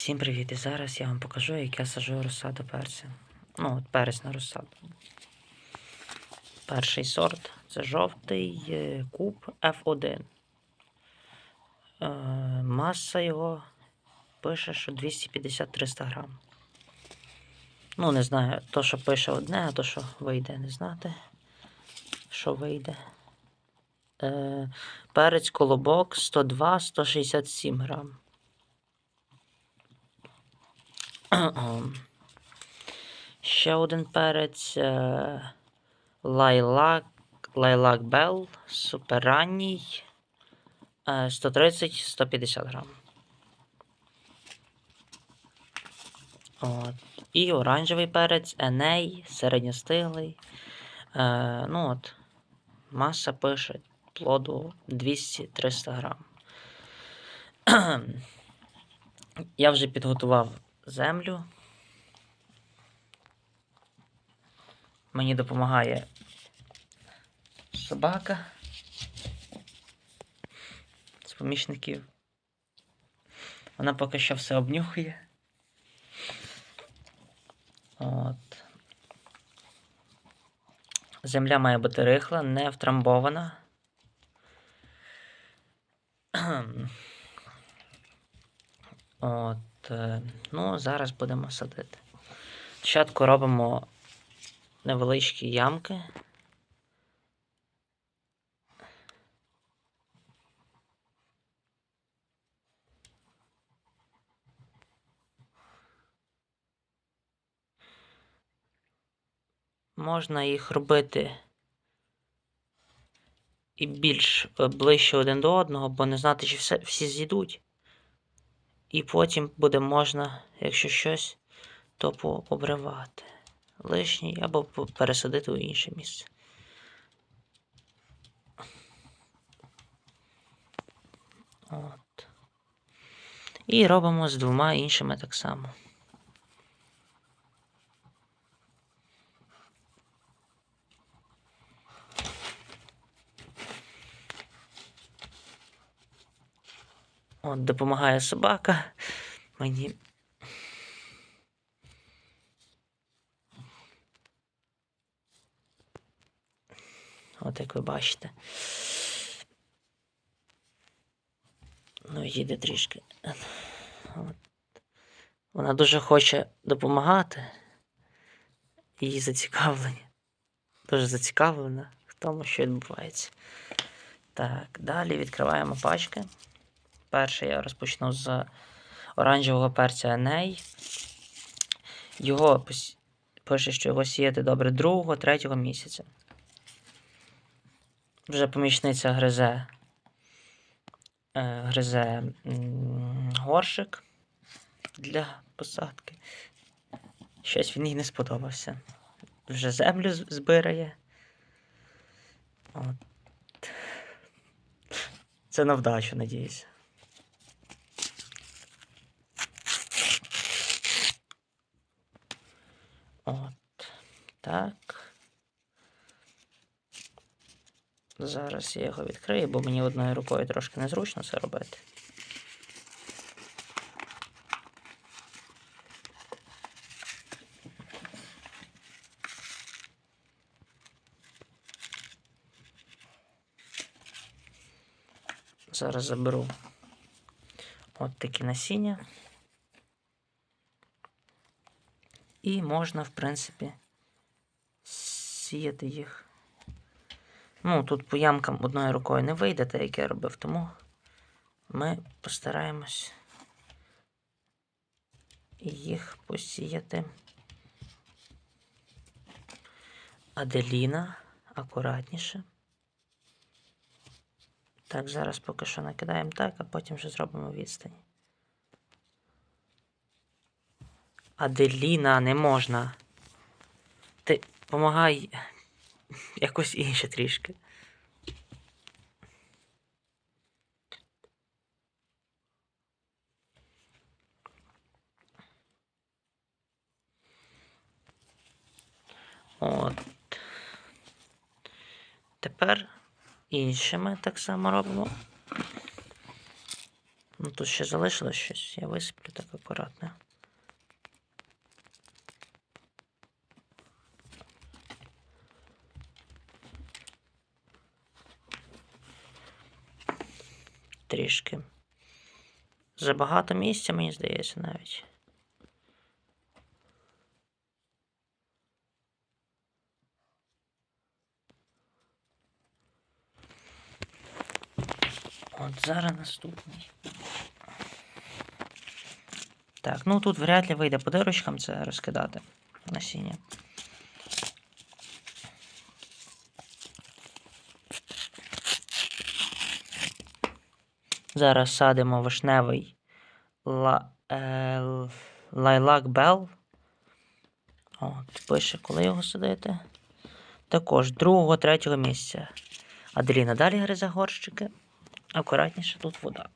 Всім привіт! І зараз я вам покажу, як я сажу розсаду перця. Ну, от перець на розсаду. Перший сорт це жовтий е, куб F1. Е, маса його пише, що 250-300 грам. Ну, не знаю, то, що пише одне, а то, що вийде, не знати, що вийде. Е, перець колобок 102-167 грам. Ще один перець е, лайлак, лайлак Бел, суперранній е, 130-150 грам. От. І оранжевий перець, еней, середньостиглий. Е, ну от, маса пише плоду 200-300 грам. Я вже підготував землю. Мені допомагає собака з помічників. Вона поки що все обнюхує. От. Земля має бути рихла, не втрамбована. От, ну, зараз будемо садити. Спочатку робимо невеличкі ямки. Можна їх робити і більш е, ближче один до одного, бо не знати, чи все, всі зійдуть. І потім буде можна, якщо щось, то пообривати лишній або пересадити у інше місце. От. І робимо з двома іншими так само. От, допомагає собака. Мені. От як ви бачите. Ну, їде трішки. От. Вона дуже хоче допомагати. Її зацікавлення. Дуже зацікавлена в тому, що відбувається. Так, далі відкриваємо пачки. Перше я розпочну з оранжевого перця Еней. Його пише, що його сіяти добре другого, третього місяця. Вже помічниця гризе, е, гризе горшик для посадки. Щось він їй не сподобався. Вже землю збирає. От. Це на вдачу, надіюся. От. Так. Зараз я його відкрию, бо мені одною рукою трошки незручно це робити. Зараз заберу от такі насіння. І можна, в принципі, сіяти їх. Ну, тут по ямкам одною рукою не вийде, те, як я робив, тому ми постараємось їх посіяти. Аделіна акуратніше. Так, зараз поки що накидаємо так, а потім вже зробимо відстань. Аделіна не можна. Ти помагай якось інше трішки. От. Тепер іншими так само робимо. Ну, тут ще залишилось щось, я висиплю так акуратно. Трішки. Забагато місця, мені здається, навіть. От зараз наступний. Так, ну тут вряд ли вийде по дирочкам це розкидати насіння. Зараз садимо вишневий ла, е, лайлак Бел. От, пише, коли його садити. Також другого, третього місця. Аделіна далі гризе горщики. Акуратніше тут вода.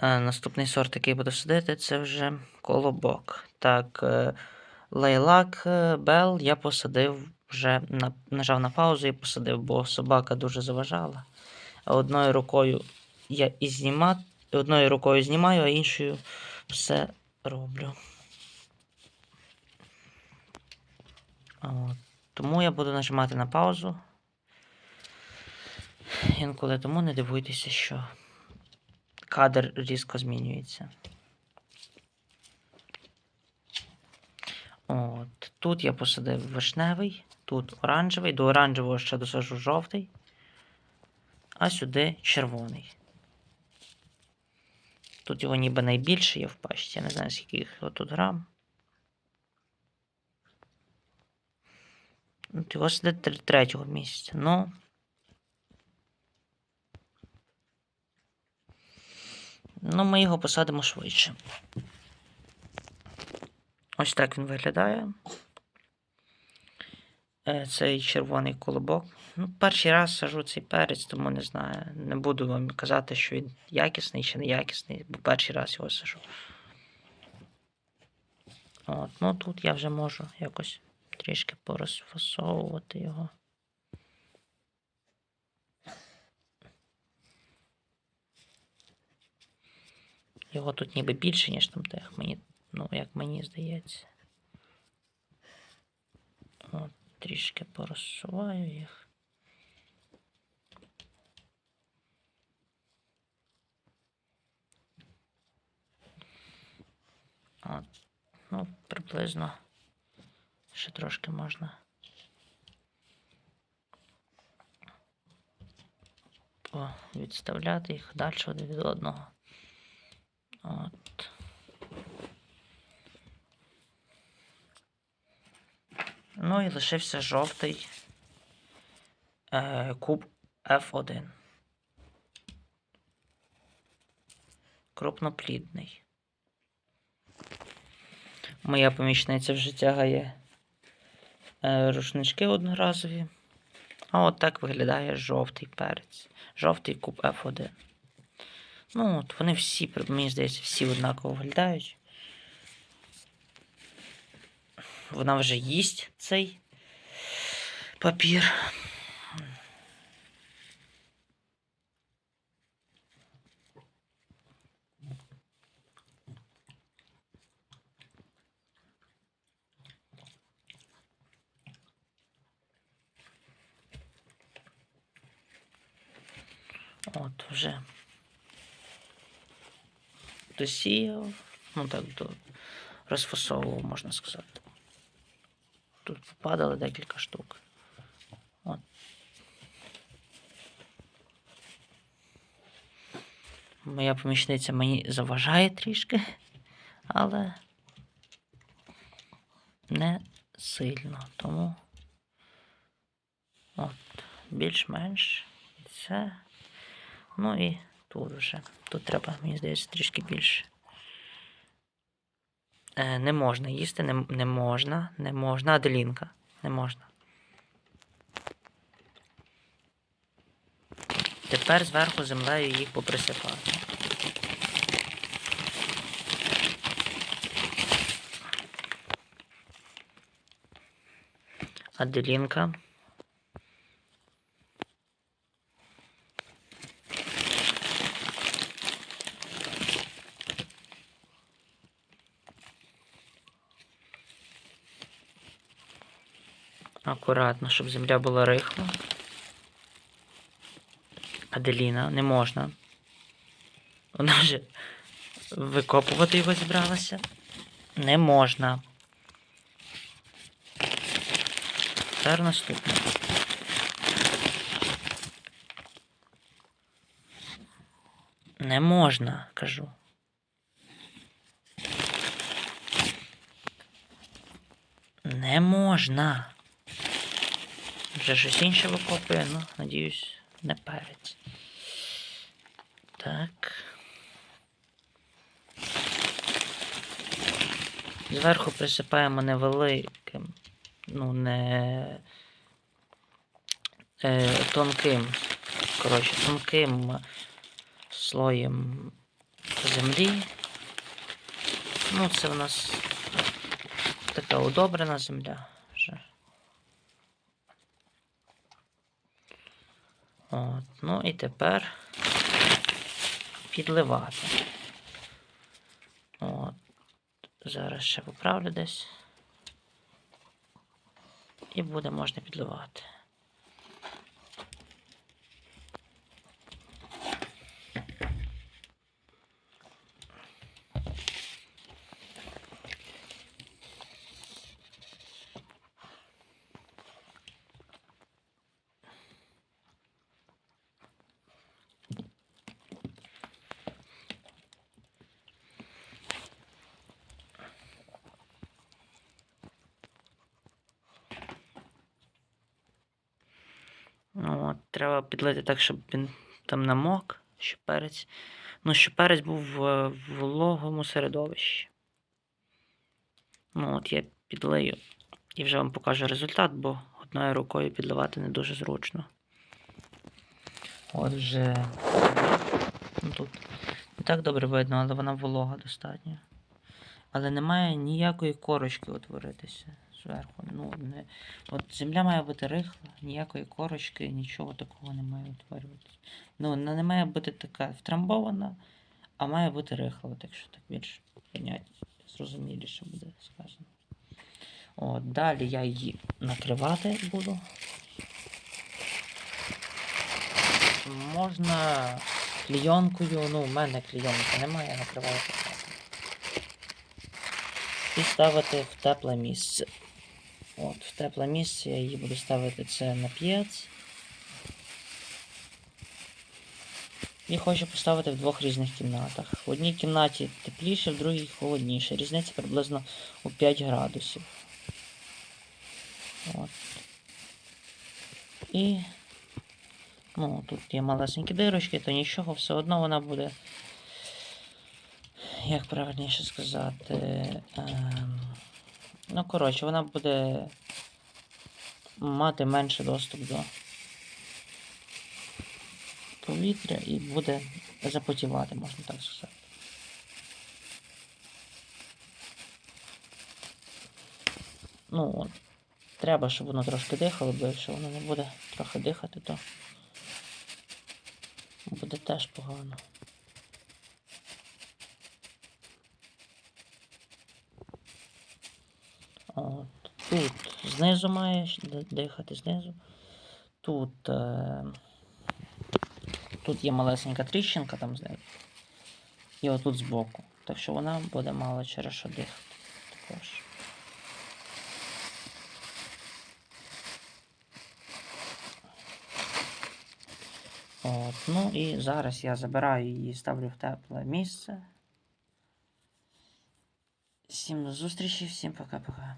Е, Наступний сорт, який буду садити, це вже колобок. Так, лейлак е, Бел я посадив вже на, нажав на паузу і посадив, бо собака дуже заважала. А одною рукою я і знімаю, одною рукою знімаю, а іншою все роблю. От. Тому я буду нажимати на паузу. Інколи тому не дивуйтеся, що кадр різко змінюється. От. Тут я посадив вишневий, тут оранжевий, до оранжевого ще досажу жовтий, а сюди червоний. Тут його ніби найбільше є в пачці, я не знаю, скільки їх тут грам. От його сидить тр- третього місяця. Ну. Ну, ми його посадимо швидше. Ось так він виглядає. Е, Цей червоний колобок. Ну, перший раз сажу цей перець, тому не знаю. Не буду вам казати, що він якісний чи не якісний, бо перший раз його сажу. От, ну тут я вже можу якось трішки порозфасовувати його. Його тут ніби більше, ніж там тих, мені, ну, як мені здається. От, трішки порозсуваю їх. От, ну, приблизно ще трошки можна. Відставляти їх далі один від одного. От. Ну і лишився жовтий е, куб F1. Крупноплідний. Моя помічниця вже тягає е, рушнички одноразові. А от так виглядає жовтий перець. Жовтий куб F1. Ну, от вони всі, мені здається, всі однаково виглядають. Вона вже їсть цей папір. От вже досіяв, ну так до розфасовував, можна сказати. Тут попадали декілька штук. От. Моя помічниця мені заважає трішки, але не сильно. Тому от, більш-менш це. Ну і тут вже. Тут треба, мені здається, трішки більше. Е, не можна їсти, не, не можна, не можна. Аделінка, не можна. Тепер зверху землею їх поприсипати. Аделінка. Акуратно, щоб земля була рихла. Аделіна, не можна. Вона вже викопувати його зібралася. Не можна. Тепер наступне. Не можна, кажу. Не можна. Вже щось інше викопує, ну, надіюсь, не перець. Так. Зверху присипаємо невеликим, ну, не е, тонким, коротше, тонким слоєм землі. Ну, це в нас така удобрена земля вже. От, ну і тепер підливати. От. Зараз ще поправлю десь. І буде можна підливати. Ну, от, треба підлити так, щоб він там намок, щоб перець. Ну, щоб перець був в вологому середовищі. Ну, от я підлию і вже вам покажу результат, бо одною рукою підливати не дуже зручно. От вже ну, тут не так добре видно, але вона волога достатньо. Але немає ніякої корочки утворитися зверху. Ну, не... От земля має бути рихла, ніякої корочки, нічого такого не має утворюватися. Ну, вона не має бути така втрамбована, а має бути рихла, от якщо так більш понять, зрозуміліше буде сказано. От, далі я її накривати буду. Можна клійонкою, ну, в мене клійонки немає, я накриваю так. І ставити в тепле місце. От, в тепле місце я її буду ставити це на п'єц. І хочу поставити в двох різних кімнатах. В одній кімнаті тепліше, в другій холодніше. Різниця приблизно у 5 градусів. От. І ну, тут є малесенькі дирочки, то нічого, все одно вона буде, як правильніше сказати, ем, ну, коротше, вона буде мати менше доступ до повітря і буде запотівати, можна так сказати. Ну. Треба, щоб воно трошки дихало, бо якщо воно не буде трохи дихати, то буде теж погано. Тут знизу маєш дихати знизу. Тут, е, тут є малесенька тріщинка там знизу. І отут збоку. Так що вона буде мало через що дихати також. От, ну і зараз я забираю її, ставлю в тепле місце. Всім до зустрічі, всім пока-пока.